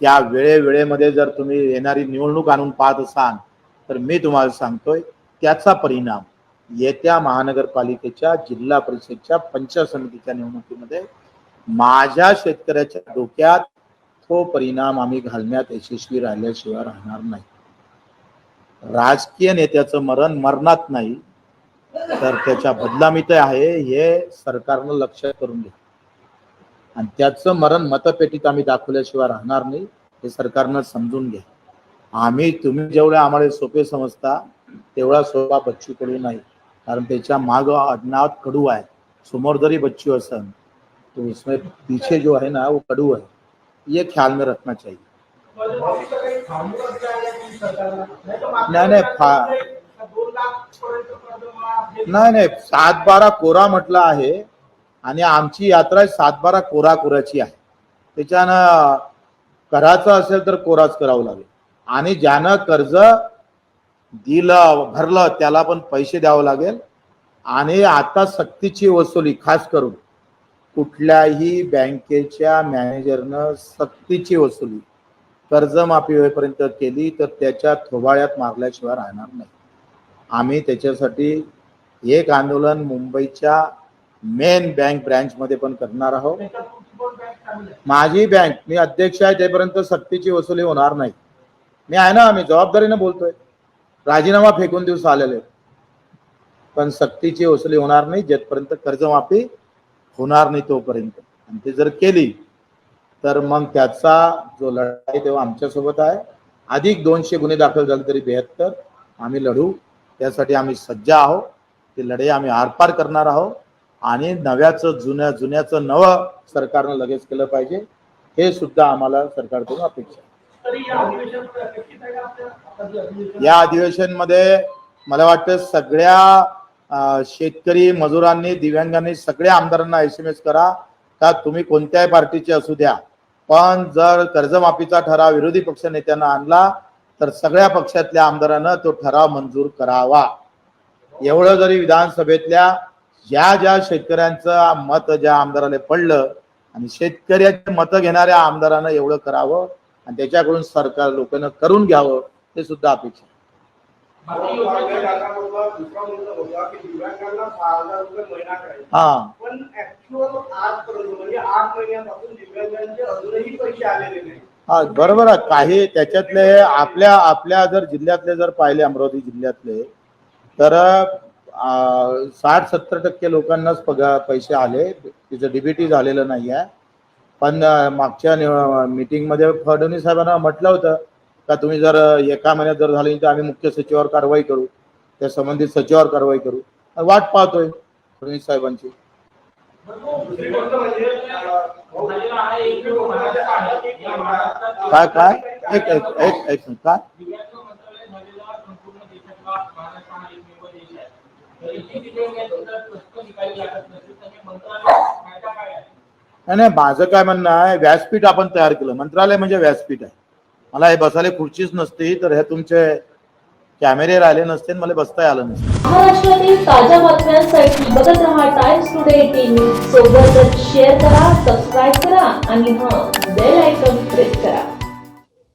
त्या वेळेवेळेमध्ये जर तुम्ही येणारी निवडणूक आणून पाहत असाल तर मी तुम्हाला सांगतोय त्याचा परिणाम येत्या महानगरपालिकेच्या जिल्हा परिषदच्या पंचायत समितीच्या निवडणुकीमध्ये माझ्या शेतकऱ्याच्या डोक्यात तो परिणाम आम्ही घालण्यात यशस्वी राहिल्याशिवाय राहणार नाही. राजकीय नेत्याचं मरण मरणात नाही तर त्याच्या बदलामीत आहे हे सरकारनं लक्षात करून घ्या. आणि त्याचं मरण मतपेटीत आम्ही दाखवल्याशिवाय राहणार नाही हे सरकारनं समजून घ्या. आम्ही तुम्ही जेवढे आम्हाला सोपे समजता तेवढा सोपा बच्चू कडू नाही. कारण त्याच्या माग अज्ञात कडू आहे. समोर जरी बच्चू असन तो उसमें पीछे जो है ना वो कडू है ये ख्याल में रखना चाहिए. नाही नाही फा नाही नाही सात बारा कोरा म्हटलं आहे. आणि आमची यात्रा सातबारा कोरा कोराची आहे. त्याच्यानं करायचं असेल तर कोराच करावं लागेल. आणि ज्यानं कर्ज दिलं भरलं त्याला पण पैसे द्यावं लागेल. आणि आता सक्तीची वसुली खास करून कुठल्याही बँकेच्या मॅनेजरनं सक्तीची वसुली कर्जमाफी होईपर्यंत केली तर त्याच्या थोबाळ्यात मारल्याशिवाय राहणार नाही. आम्ही त्याच्यासाठी एक आंदोलन मुंबईच्या मेन बँक ब्रँचमध्ये पण करणार आहोत. माझी बँक मी अध्यक्ष आहे तेपर्यंत सक्तीची वसुली होणार नाही. मी आहे ना आम्ही जबाबदारीने बोलतोय. राजीनामा फेकून दिवस आलेले. पण सक्तीची वसुली होणार नाही जेथपर्यंत कर्जमाफी होणार नाही तोपर्यंत. आणि ते जर केली तर मग त्याचा जो लढा आहे तेव्हा आमच्यासोबत आहे. अधिक दोनशे गुन्हे दाखल झाले तरी बेहत्तर. आम्ही लढू. त्यासाठी आम्ही सज्ज आहोत. ते लढे आम्ही आरपार करणार आहोत. आणि नव्याचं जुन्या जुन्याचं नवं सरकारनं लगेच केलं पाहिजे हे सुद्धा आम्हाला सरकारकडून अपेक्षा या अधिवेशन? या अधिवेशनमध्ये मला वाटतं सगळ्या शेतकरी मजुरांनी दिव्यांगांनी सगळ्या आमदारांना एस एम एस करा का तुम्ही कोणत्याही पार्टीचे असू द्या. पण जर कर्जमाफीचा ठराव विरोधी पक्ष नेत्यांना आणला तर सगळ्या पक्षातल्या आमदारांना तो ठराव मंजूर करावा. एवढं जरी विधानसभेतल्या ज्या ज्या शेतकऱ्यांचं मत ज्या आमदाराला पडलं आणि शेतकऱ्याचे मतं घेणाऱ्या आमदारांना एवढं करावं आणि त्याच्याकडून सरकार लोकांना करून घ्यावं हे सुद्धा अपेक्षा हा. म्हणजे हा बरोबर आहे. काही त्याच्यातले आपल्या आपल्या जर जिल्ह्यातले जर पाहिले अमरावती जिल्ह्यातले तर साठ सत्तर टक्के लोकांनाच पगार पैसे आले. तिचं डीबीटी झालेलं नाही आहे पण मागच्या मीटिंगमध्ये फडणवीस साहेबांना म्हटलं होतं का तुम्ही जर एका महिन्यात जर झाले तर आम्ही मुख्य सचिवावर कारवाई करू. त्या संबंधित सचिवावर कारवाई करू. वाट पाहतोय फडणवीस साहेबांची. काय काय? एक एक एक काय दिव्यांग मंत्रालय झालेला संपूर्ण देशातला महाराष्ट्र हा एकमेव देश आहे तरीही दिव्यांगांची जर प्रश्न निकाली लागत नसेल तर हे मंत्रालय फायदा काय आहे नाही नाही माझं काय म्हणणं आहे व्यासपीठ आपण तयार केलं. मंत्रालय म्हणजे व्यासपीठ आहे. मला हे बसायला खुर्चीच नसती तर हे तुमचे कॅमेरे राहिले नसते मला बसता आलं नसतं. महाराष्ट्रातील ताज्या बातम्यांसाठी बघत राहा टाइम्स टुडे टीव्ही. सोबतच शेअर करा सबस्क्राईब करा आणि हा बेल आयकॉन प्रेस करा.